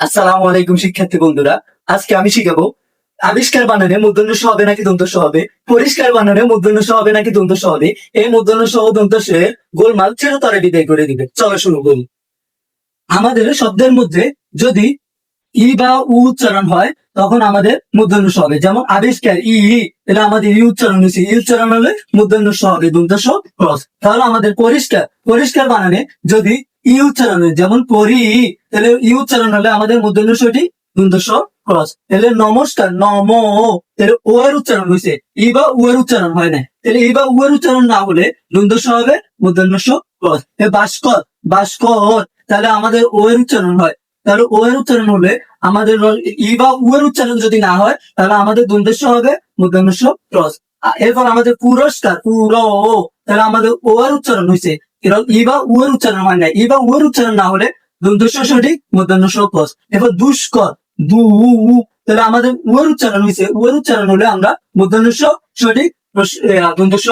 আসসালামু আলাইকুম, শিক্ষার্থী বন্ধুরা। আজকে আমি শিখাবো, আবিষ্কার বানানে মূর্ধন্য স হবে নাকি দন্ত স হবে পরিষ্কার বানানে মূর্ধন্য স হবে নাকি দন্ত স হবে এই মূর্ধন্য সহ দন্ত এর গোলমাল চিরতরে বিদায় করে দিবে। চলো শুরু করি। আমাদের শব্দের মধ্যে যদি ই বা উ উচ্চারণ হয়, তখন আমাদের মূর্ধন্য স হবে যেমন আবিষ্কার ই এটা আমাদের ই উচ্চারণ হয়েছে। ই উচ্চারণ হলে মূর্ধন্য স হবে দন্ত স ক্রস। তাহলে আমাদের পরিষ্কার পরিষ্কার বানানে যদি ই উচ্চারণ যেমন পরি তাহলে ই উচ্চারণ হলে আমাদের মূর্ধন্য সটি দন্ত ক্রস। তাহলে নমস্কার, নম, তাহলে ও এর উচ্চারণ হয়েছে ই বা উ এর উচ্চারণ হয় না তাহলে ই বা উ এর উচ্চারণ না হলে দন্ত স হবে মূর্ধন্য স ক্রস। এ ভাস্কর ভাস্কর, তাহলে আমাদের ও এর উচ্চারণ হয়। তাহলে ও এর উচ্চারণ হলে আমাদের ই বা উ এর উচ্চারণ যদি না হয়, তাহলে আমাদের দন্তেশ্ব হবে মূর্ধন্য ক্রস। এরপর আমাদের পুরস্কার, পুর, তাহলে আমাদের ও এর উচ্চারণ হয়েছে এরকম ই বা উ এর উচ্চারণ হয় না ই বা উ এর উচ্চারণ না হলে দন্তেশ্ব সঠিক মধ্যাহ্ন সপস এরপর দুষ্কর দু উ, তাহলে আমাদের উ এর উচ্চারণ হয়েছে উ এর উচ্চারণ হলে আমরা মধ্যাহ্ন সঠিক দন্তেশ্ব